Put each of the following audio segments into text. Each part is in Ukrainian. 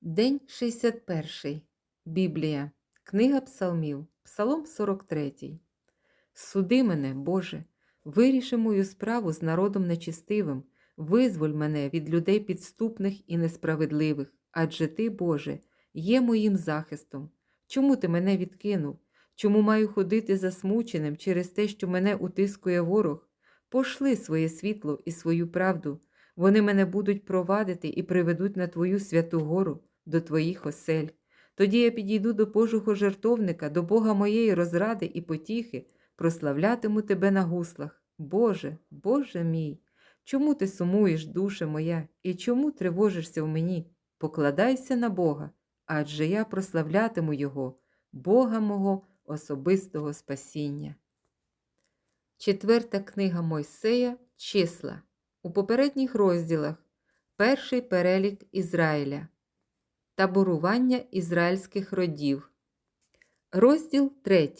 День 61. Біблія. Книга Псалмів. Псалом 43. Суди мене, Боже, виріши мою справу з народом нечистивим, визволь мене від людей підступних і несправедливих, адже ти, Боже, є моїм захистом. Чому ти мене відкинув? Чому маю ходити засмученим через те, що мене утискує ворог? Пошли своє світло і свою правду. Вони мене будуть провадити і приведуть на Твою святу гору, до Твоїх осель. Тоді я підійду до Божого жертовника, до Бога моєї розради і потіхи, прославлятиму Тебе на гуслах. Боже, Боже мій, чому ти сумуєш, душе моя, і чому тривожишся в мені? Покладайся на Бога, адже я прославлятиму Його, Бога мого особистого спасіння. Четверта книга Мойсея Числа. У попередніх розділах перший перелік Ізраїля. Таборування ізраїльських родів. Розділ 3.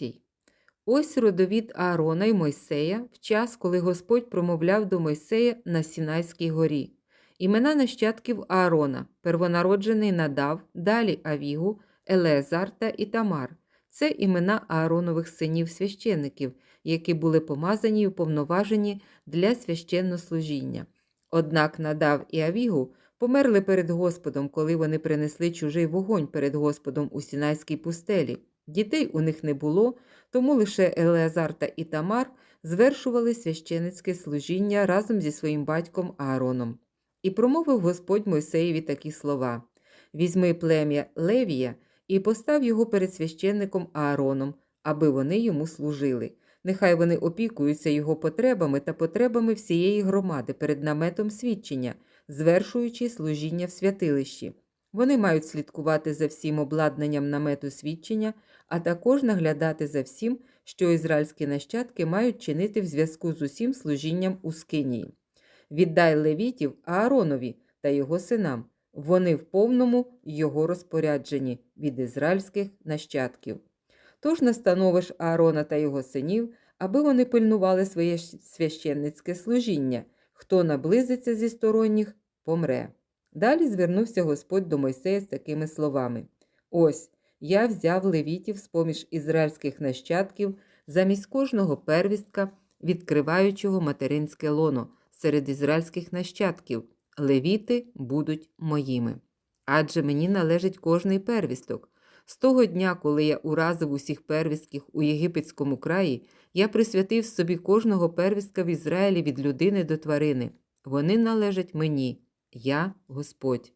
Ось родовід Аарона й Мойсея в час, коли Господь промовляв до Мойсея на Сінайській горі. Імена нащадків Аарона, первонароджений Надав, далі Авігу, Елезар та Ітамар. Це імена Ааронових синів священиків, які були помазані й уповноважені для священнослужіння. Однак Надав і Авігу померли перед Господом, коли вони принесли чужий вогонь перед Господом у Сінайській пустелі. Дітей у них не було, тому лише Елеазар та Ітамар звершували священицьке служіння разом зі своїм батьком Аароном. І промовив Господь Мойсеєві такі слова: Візьми плем'я Левія і постав його перед священником Аароном, аби вони йому служили. Нехай вони опікуються його потребами та потребами всієї громади перед наметом свідчення, звершуючи служіння в святилищі. Вони мають слідкувати за всім обладнанням намету свідчення, а також наглядати за всім, що ізраїльські нащадки мають чинити в зв'язку з усім служінням у Скинії. Віддай левітів Ааронові та його синам. Вони в повному його розпорядженні від ізраїльських нащадків. Тож настановиш Аарона та його синів, аби вони пильнували своє священницьке служіння. Хто наблизиться зі сторонніх, помре. Далі звернувся Господь до Мойсея з такими словами: Ось я взяв левітів з поміж ізраїльських нащадків замість кожного первістка, відкриваючого материнське лоно серед ізраїльських нащадків. Левіти будуть моїми. Адже мені належить кожний первісток. З того дня, коли я уразив усіх первістків у єгипетському краї, я присвятив собі кожного первістка в Ізраїлі від людини до тварини. Вони належать мені, я Господь.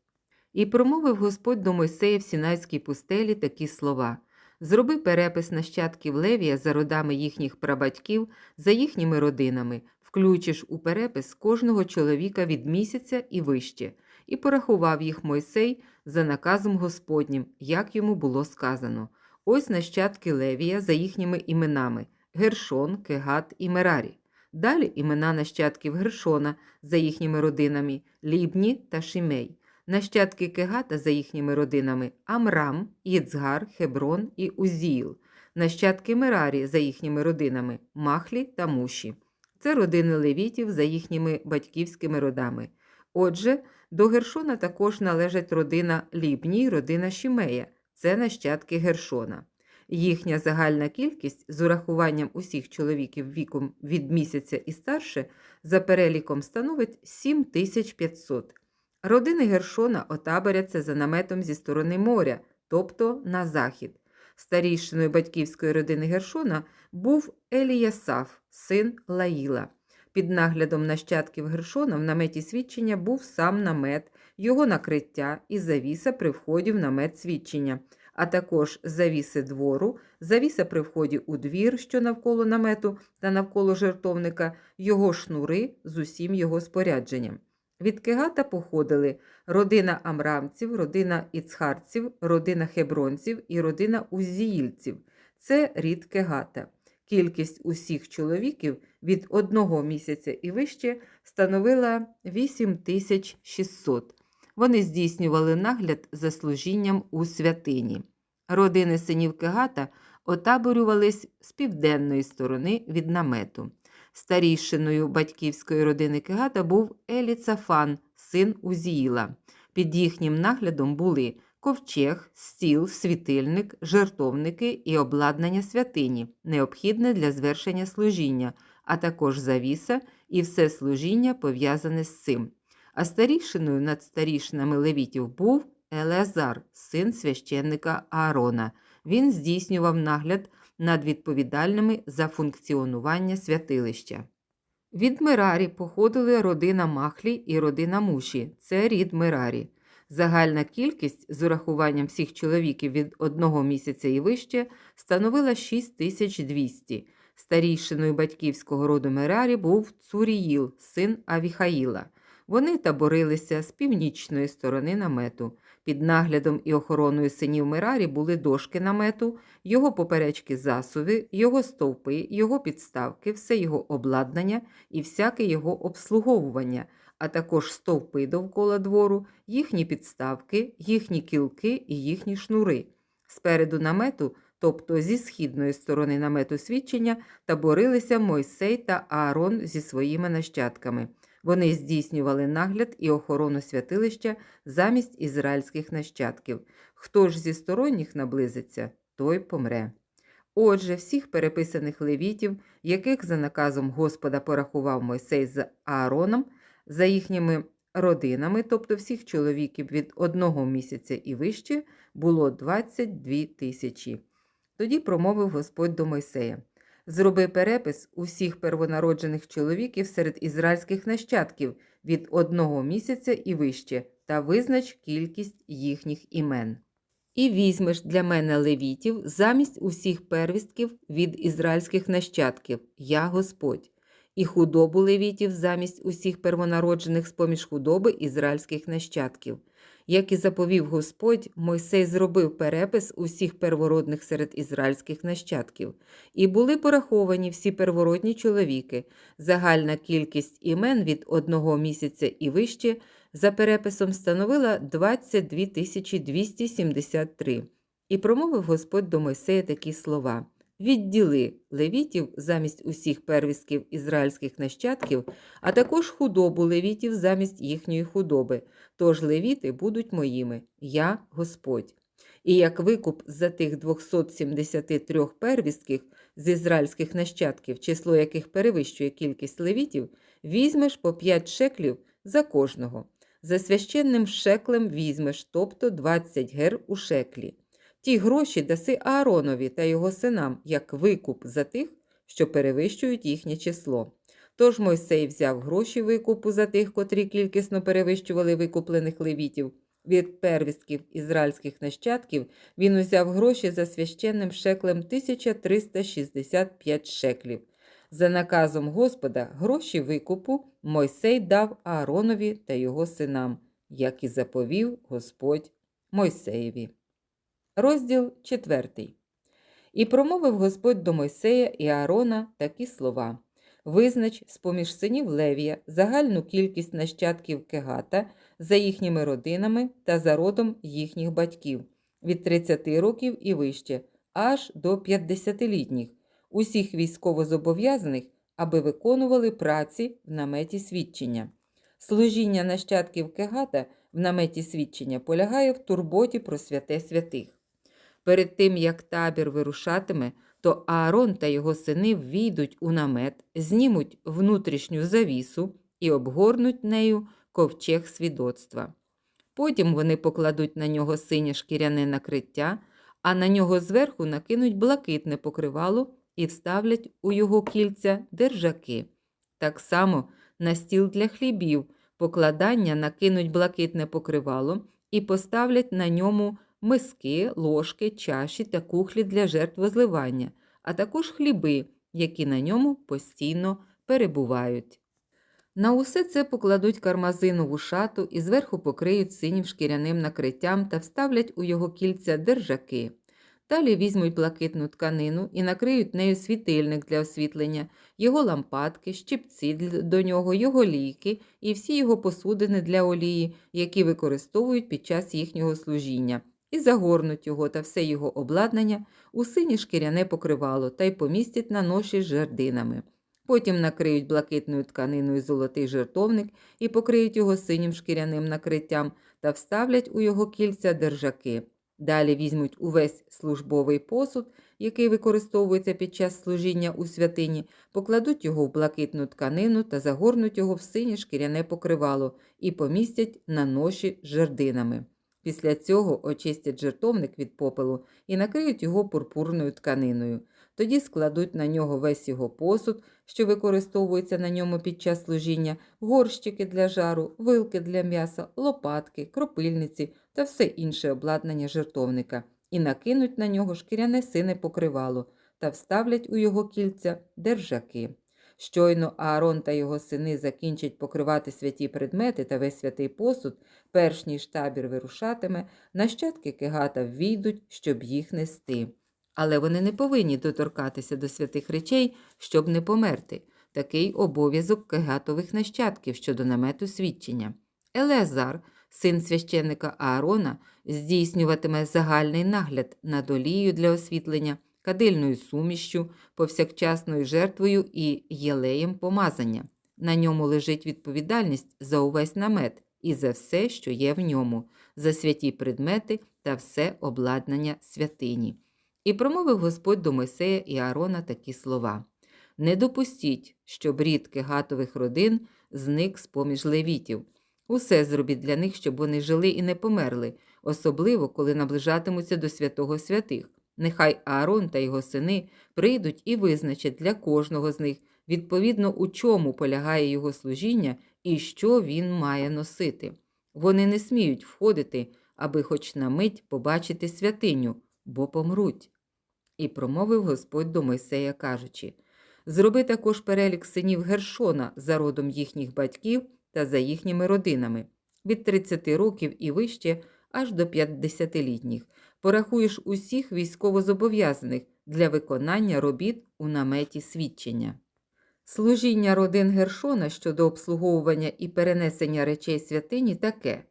І промовив Господь до Мойсея в Сінайській пустелі такі слова: Зроби перепис нащадків Левія за родами їхніх прабатьків, за їхніми родинами, включиш у перепис кожного чоловіка від місяця і вище, і порахував їх Мойсей за наказом Господнім, як йому було сказано. Ось нащадки Левія за їхніми іменами Гершон, Кегат і Мерарі. Далі імена нащадків Гершона за їхніми родинами Лібні та Шімей, нащадки Кегата за їхніми родинами Амрам, Єцгар, Хеброн і Узіїл, нащадки Мерарі за їхніми родинами Махлі та Муші. Це родини левітів за їхніми батьківськими родами. Отже, до Гершона також належать родина Лібні й родина Шімея, це нащадки Гершона. Їхня загальна кількість з урахуванням усіх чоловіків віком від місяця і старше за переліком становить 7500. Родини Гершона отаборяться за наметом зі сторони моря, тобто на захід. Старійшиною батьківської родини Гершона був Еліясаф, син Лаїла. Під наглядом нащадків Гершона в наметі свідчення був сам намет, його накриття і завіса при вході в намет свідчення, а також завіси двору, завіса при вході у двір, що навколо намету та навколо жертовника, його шнури з усім його спорядженням. Від Кегата походили родина амрамців, родина іцхарців, родина хебронців і родина узіїльців. Це рід Кегата. Кількість усіх чоловіків від одного місяця і вище становила 8600. Вони здійснювали нагляд за служінням у святині. Родини синів Кегата отаборювались з південної сторони від намету. Старішиною батьківської родини Кегата був Еліцафан, син Узіїла. Під їхнім наглядом були ковчег, стіл, світильник, жертовники і обладнання святині, необхідне для звершення служіння, а також завіса і все служіння пов'язане з цим. А старішиною над старішинами левітів був Елеазар, син священника Аарона. Він здійснював нагляд над відповідальними за функціонування святилища. Від Мерарі походили родина Махлі і родина Муші. Це рід Мерарі. Загальна кількість з урахуванням всіх чоловіків від одного місяця і вище становила 6200. Старійшиною батьківського роду Мерарі був Цуріїл, син Авіхаїла. Вони таборилися з північної сторони намету. Під наглядом і охороною синів Мерарі були дошки намету, його поперечки засуви, його стовпи, його підставки, все його обладнання і всяке його обслуговування, а також стовпи довкола двору, їхні підставки, їхні кілки і їхні шнури. Спереду намету, тобто зі східної сторони намету свідчення, таборилися Мойсей та Аарон зі своїми нащадками. Вони здійснювали нагляд і охорону святилища замість ізраїльських нащадків. Хто ж зі сторонніх наблизиться, той помре. Отже, всіх переписаних левітів, яких за наказом Господа порахував Мойсей з Аароном, за їхніми родинами, тобто всіх чоловіків від одного місяця і вище, було 22 тисячі. Тоді промовив Господь до Мойсея. Зроби перепис усіх первонароджених чоловіків серед ізраїльських нащадків від одного місяця і вище, та визнач кількість їхніх імен. І візьмеш для мене левітів замість усіх первістків від ізраїльських нащадків, я Господь, і худобу левітів замість усіх первонароджених з-поміж худоби ізраїльських нащадків. Як і заповів Господь, Мойсей зробив перепис усіх первородних серед ізраїльських нащадків, і були пораховані всі первородні чоловіки. Загальна кількість імен від одного місяця і вище за переписом становила 22 273. І промовив Господь до Мойсея такі слова. Відділи левітів замість усіх первістків ізраїльських нащадків, а також худобу левітів замість їхньої худоби. Тож левіти будуть моїми, я Господь. І як викуп за тих 273 первістків з ізраїльських нащадків, число яких перевищує кількість левітів, візьмеш по 5 шеклів за кожного. За священним шеклем візьмеш, тобто 20 гер у шеклі. Ті гроші даси Ааронові та його синам як викуп за тих, що перевищують їхнє число. Тож Мойсей взяв гроші викупу за тих, котрі кількісно перевищували викуплених левітів. Від первістків ізраїльських нащадків він узяв гроші за священним шеклем 1365 шеклів. За наказом Господа гроші викупу Мойсей дав Ааронові та його синам, як і заповів Господь Мойсеєві. Розділ 4. І промовив Господь до Мойсея і Аарона такі слова: Визнач з-поміж синів Левія загальну кількість нащадків Кегата за їхніми родинами та за родом їхніх батьків від 30 років і вище, аж до 50-літніх, усіх військовозобов'язаних, аби виконували праці в наметі свідчення. Служіння нащадків Кегата в наметі свідчення полягає в турботі про святе святих. Перед тим, як табір вирушатиме, то Аарон та його сини ввійдуть у намет, знімуть внутрішню завісу і обгорнуть нею ковчег свідоцтва. Потім вони покладуть на нього синє шкіряне накриття, а на нього зверху накинуть блакитне покривало і вставлять у його кільця держаки. Так само на стіл для хлібів покладання накинуть блакитне покривало і поставлять на ньому миски, ложки, чаші та кухлі для жертвозливання, а також хліби, які на ньому постійно перебувають. На усе це покладуть кармазинову шату і зверху покриють синім шкіряним накриттям та вставлять у його кільця держаки. Далі візьмуть блакитну тканину і накриють нею світильник для освітлення, його лампадки, щипці до нього, його лійки і всі його посудини для олії, які використовують під час їхнього служіння і загорнуть його та все його обладнання у синє шкіряне покривало та й помістять на ноші з жердинами. Потім накриють блакитною тканиною золотий жертовник і покриють його синім шкіряним накриттям та вставлять у його кільця держаки. Далі візьмуть увесь службовий посуд, який використовується під час служіння у святині, покладуть його в блакитну тканину та загорнуть його в синє шкіряне покривало і помістять на ноші з жердинами. Після цього очистять жертовник від попелу і накриють його пурпурною тканиною. Тоді складуть на нього весь його посуд, що використовується на ньому під час служіння, горщики для жару, вилки для м'яса, лопатки, кропильниці та все інше обладнання жертовника, і накинуть на нього шкіряне сине покривало та вставлять у його кільця держаки. Щойно Аарон та його сини закінчать покривати святі предмети та весь святий посуд, перш ніж табір вирушатиме, нащадки кегата ввійдуть, щоб їх нести. Але вони не повинні доторкатися до святих речей, щоб не померти. Такий обов'язок кегатових нащадків щодо намету свідчення. Елеазар, син священника Аарона, здійснюватиме загальний нагляд над олією для освітлення, кадильною сумішчю, повсякчасною жертвою і єлеєм помазання. На ньому лежить відповідальність за увесь намет і за все, що є в ньому, за святі предмети та все обладнання святині. І промовив Господь до Мойсея і Аарона такі слова: Не допустіть, щоб рід кегатових родин зник з поміж левітів. Усе зробіть для них, щоб вони жили і не померли, особливо коли наближатимуться до святого святих. Нехай Аарон та його сини прийдуть і визначать для кожного з них, відповідно, у чому полягає його служіння і що він має носити. Вони не сміють входити, аби хоч на мить побачити святиню, бо помруть. І промовив Господь до Мойсея, кажучи: Зроби також перелік синів Гершона за родом їхніх батьків та за їхніми родинами, від 30 років і вище аж до 50-літніх. Порахуєш усіх військовозобов'язаних для виконання робіт у наметі свідчення. Служіння родин Гершона щодо обслуговування і перенесення речей святині таке: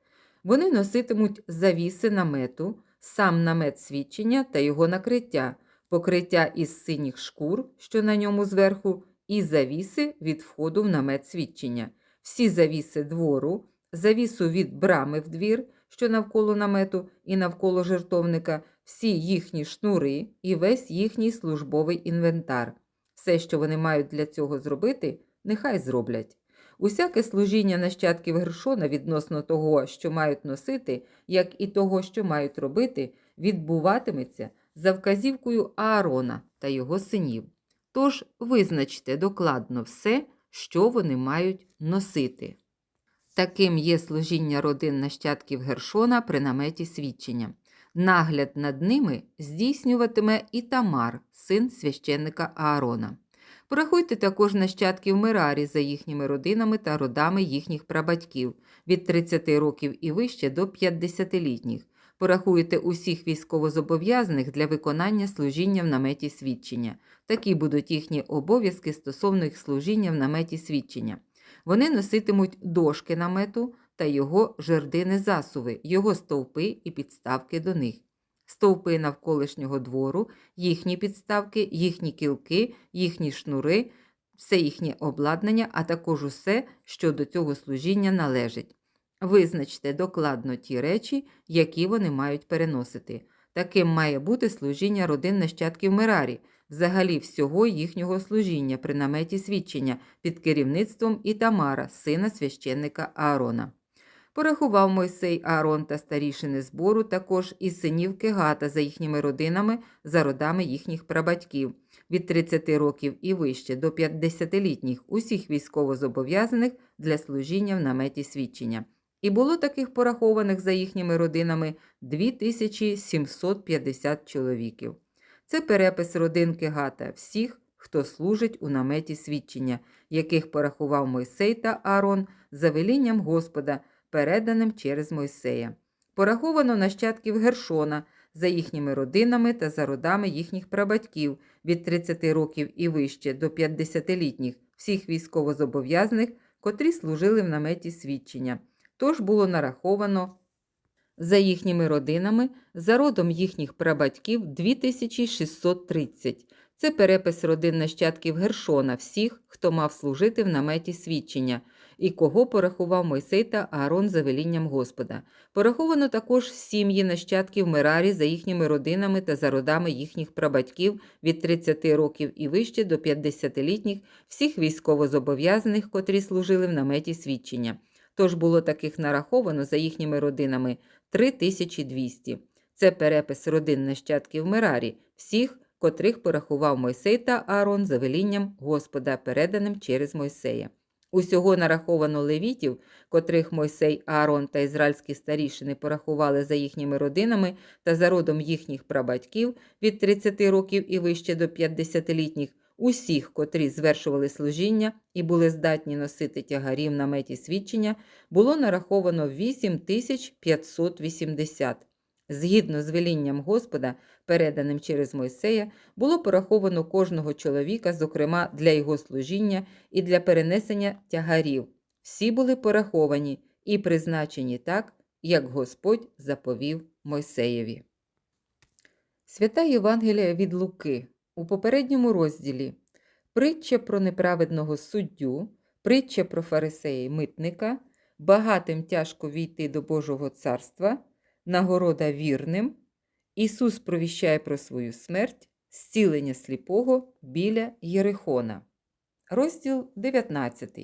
вони носитимуть завіси намету, сам намет свідчення та його накриття, покриття із синіх шкур, що на ньому зверху, і завіси від входу в намет свідчення, всі завіси двору, завісу від брами в двір, що навколо намету і навколо жертовника, всі їхні шнури і весь їхній службовий інвентар. Все, що вони мають для цього зробити, нехай зроблять. Усяке служіння нащадків Гершона відносно того, що мають носити, як і того, що мають робити, відбуватиметься за вказівкою Аарона та його синів. Тож визначте докладно все, що вони мають носити. Таким є служіння родин нащадків Гершона при наметі свідчення. Нагляд над ними здійснюватиме і Тамар, син священника Аарона. Порахуйте також нащадків Мерарі за їхніми родинами та родами їхніх прабатьків від 30 років і вище до 50-літніх. Порахуйте усіх військовозобов'язаних для виконання служіння в наметі свідчення. Такі будуть їхні обов'язки стосовно їх служіння в наметі свідчення. Вони носитимуть дошки намету та його жердини засуви, його стовпи і підставки до них. Стовпи навколишнього двору, їхні підставки, їхні кілки, їхні шнури, все їхнє обладнання, а також усе, що до цього служіння належить. Визначте докладно ті речі, які вони мають переносити. Таким має бути служіння родин нащадків Мерарі, взагалі всього їхнього служіння при наметі свідчення під керівництвом Ітамара, сина священника Аарона. Порахував Мойсей Аарон та старішини збору також і синів Кегата за їхніми родинами, за родами їхніх прабатьків, від 30 років і вище до 50-літніх усіх військовозобов'язаних для служіння в наметі свідчення. І було таких порахованих за їхніми родинами 2750 чоловіків. Це перепис родин Кегата, всіх, хто служить у наметі свідчення, яких порахував Мойсей та Аарон за велінням Господа, переданим через Мойсея. Пораховано нащадків Гершона за їхніми родинами та за родами їхніх прабатьків від 30 років і вище до 50-літніх, всіх військовозобов'язаних, котрі служили в наметі свідчення. Тож було нараховано за їхніми родинами, за родом їхніх прабатьків 2630. Це перепис родин нащадків Гершона, всіх, хто мав служити в наметі свідчення, і кого порахував Мойсей та Аарон за велінням Господа. Пораховано також сім'ї нащадків Мерарі за їхніми родинами та за родами їхніх прабатьків від 30 років і вище до 50-літніх всіх військовозобов'язаних, котрі служили в наметі свідчення. Тож було таких нараховано за їхніми родинами 3200. Це перепис родин нащадків Мерарі, всіх, котрих порахував Мойсей та Аарон за велінням Господа, переданим через Мойсея. Усього нараховано левітів, котрих Мойсей, Аарон та ізраїльські старішини порахували за їхніми родинами та за родом їхніх прабатьків від 30 років і вище до 50-літніх, усіх, котрі звершували служіння і були здатні носити тягарі в наметі свідчення, було нараховано 8580. Згідно з велінням Господа, переданим через Мойсея, було пораховано кожного чоловіка, зокрема для його служіння і для перенесення тягарів. Всі були пораховані і призначені так, як Господь заповів Мойсеєві. Свята Євангелія від Луки у попередньому розділі притча про неправедного суддю, притча про фарисея й митника, багатим тяжко війти до Божого царства, нагорода вірним, Ісус провіщає про свою смерть, зцілення сліпого біля Єрихона. Розділ 19.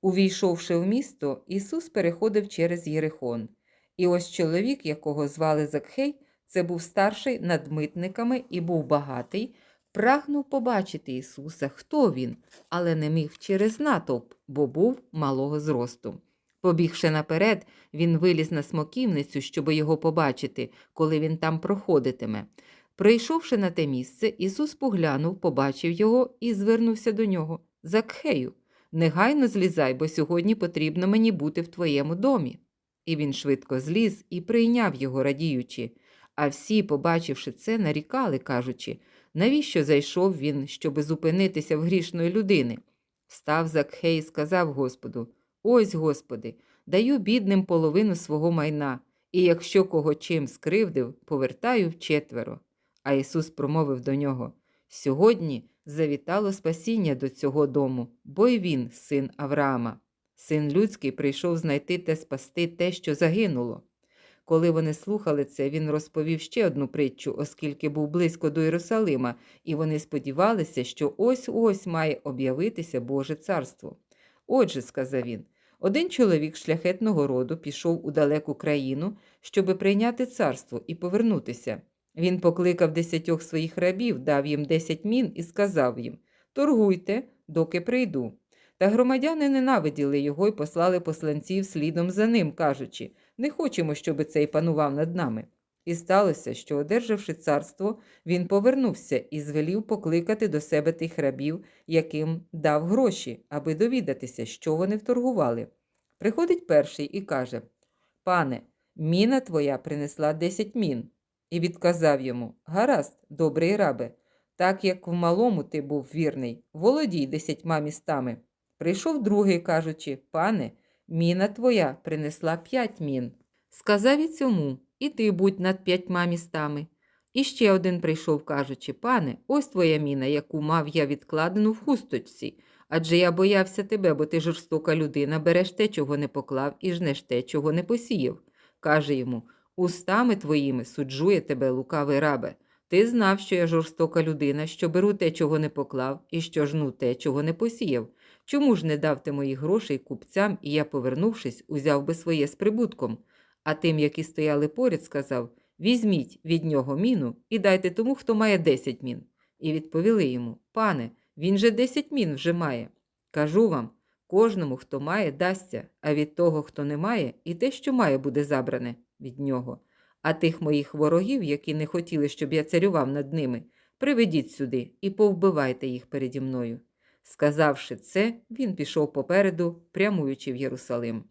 Увійшовши в місто, Ісус переходив через Єрихон. І ось чоловік, якого звали Закхей, це був старший над митниками і був багатий, прагнув побачити Ісуса, хто він, але не міг через натовп, бо був малого зросту. Побігши наперед, він виліз на смоківницю, щоб його побачити, коли він там проходитиме. Прийшовши на те місце, Ісус поглянув, побачив його і звернувся до нього. Закхею, негайно злізай, бо сьогодні потрібно мені бути в твоєму домі. І він швидко зліз і прийняв його, радіючи. А всі, побачивши це, нарікали, кажучи, навіщо зайшов він, щоби зупинитися в грішної людини? Встав Закхей і сказав Господу: Ось, Господи, даю бідним половину свого майна, і якщо кого чим скривдив, повертаю вчетверо. А Ісус промовив до нього: Сьогодні завітало спасіння до цього дому, бо й він, син Авраама. Син людський прийшов знайти те спасти те, що загинуло. Коли вони слухали це, він розповів ще одну притчу, оскільки був близько до Єрусалима, і вони сподівалися, що ось ось має об'явитися Боже царство. Отже, сказав він, один чоловік шляхетного роду пішов у далеку країну, щоби прийняти царство і повернутися. Він покликав десятьох своїх рабів, дав їм десять мін і сказав їм Торгуйте, доки прийду. Та громадяни ненавиділи його і послали посланців слідом за ним, кажучи не хочемо, щоби цей панував над нами. І сталося, що, одержавши царство, він повернувся і звелів покликати до себе тих рабів, яким дав гроші, аби довідатися, що вони вторгували. Приходить перший і каже Пане, міна твоя принесла десять мін. І відказав йому Гаразд, добрий рабе, так як в малому ти був вірний, володій десятьма містами. Прийшов другий, кажучи Пане, міна твоя принесла п'ять мін. Сказав і цьому, і ти будь над п'ятьма містами. І ще один прийшов, кажучи, пане, ось твоя міна, яку мав я відкладену в хусточці. Адже я боявся тебе, бо ти жорстока людина, береш те, чого не поклав, і жнеш те, чого не посіяв. Каже йому Устами твоїми суджує тебе, лукавий рабе. Ти знав, що я жорстока людина, що беру те, чого не поклав, і що жну те, чого не посіяв. Чому ж не дав ти моїх грошей купцям, і я, повернувшись, узяв би своє з прибутком? А тим, які стояли поряд, сказав Візьміть від нього міну і дайте тому, хто має десять мін. І відповіли йому Пане, він же десять мін вже має. Кажу вам кожному, хто має, дасться, а від того, хто не має, і те, що має, буде забране від нього. А тих моїх ворогів, які не хотіли, щоб я царював над ними, приведіть сюди і повбивайте їх переді мною. Сказавши це, він пішов попереду, прямуючи в Єрусалим.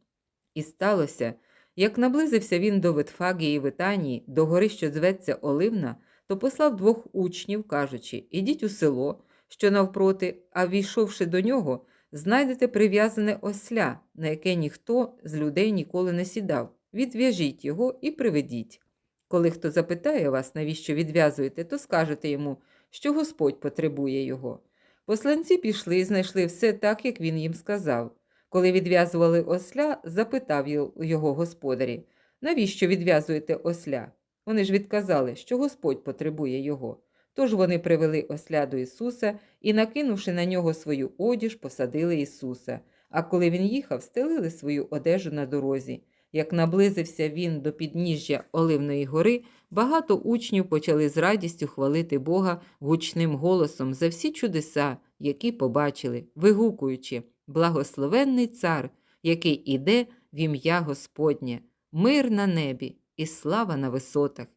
І сталося, як наблизився він до Ветфагії Витанії, до гори, що зветься Оливна, то послав двох учнів, кажучи Ідіть у село, що навпроти, а війшовши до нього, знайдете прив'язане осля, на яке ніхто з людей ніколи не сідав. Відв'яжіть його і приведіть. Коли хто запитає вас, навіщо відв'язуєте, то скажете йому, що Господь потребує його. Посланці пішли і знайшли все так, як він їм сказав. Коли відв'язували осля, запитав його господарі, навіщо відв'язуєте осля? Вони ж відказали, що Господь потребує його. Тож вони привели осля до Ісуса і, накинувши на нього свою одіж, посадили Ісуса. А коли він їхав, стелили свою одежу на дорозі. Як наблизився він до підніжжя Оливної гори, багато учнів почали з радістю хвалити Бога гучним голосом за всі чудеса, які побачили, вигукуючи Благословенний цар, який іде в ім'я Господнє, мир на небі і слава на висотах.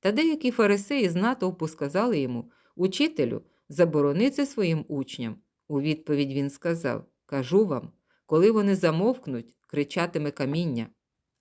Та деякі фарисеї з натовпу сказали йому Учителю, заборони це своїм учням. У відповідь він сказав Кажу вам, коли вони замовкнуть, кричатиме каміння.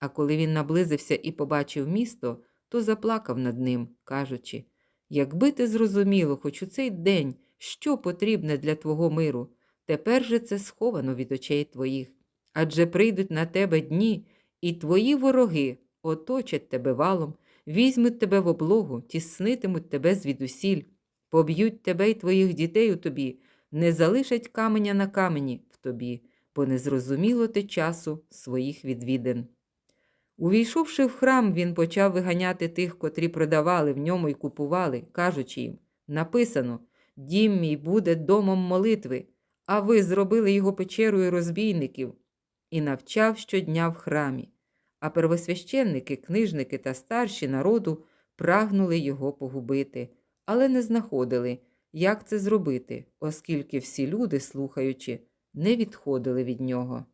А коли він наблизився і побачив місто, то заплакав над ним, кажучи Якби ти зрозуміло хоч у цей день, що потрібне для твого миру, тепер же це сховано від очей твоїх. Адже прийдуть на тебе дні, і твої вороги оточать тебе валом, візьмуть тебе в облогу, тіснитимуть тебе звідусіль, поб'ють тебе й твоїх дітей у тобі, не залишать каменя на камені в тобі, бо не зрозуміло ти часу своїх відвідин. Увійшовши в храм, він почав виганяти тих, котрі продавали в ньому і купували, кажучи їм написано Дім мій буде домом молитви, а ви зробили його печерою розбійників, і навчав щодня в храмі. А первосвященники, книжники та старші народу прагнули його погубити, але не знаходили, як це зробити, оскільки всі люди, слухаючи, не відходили від нього.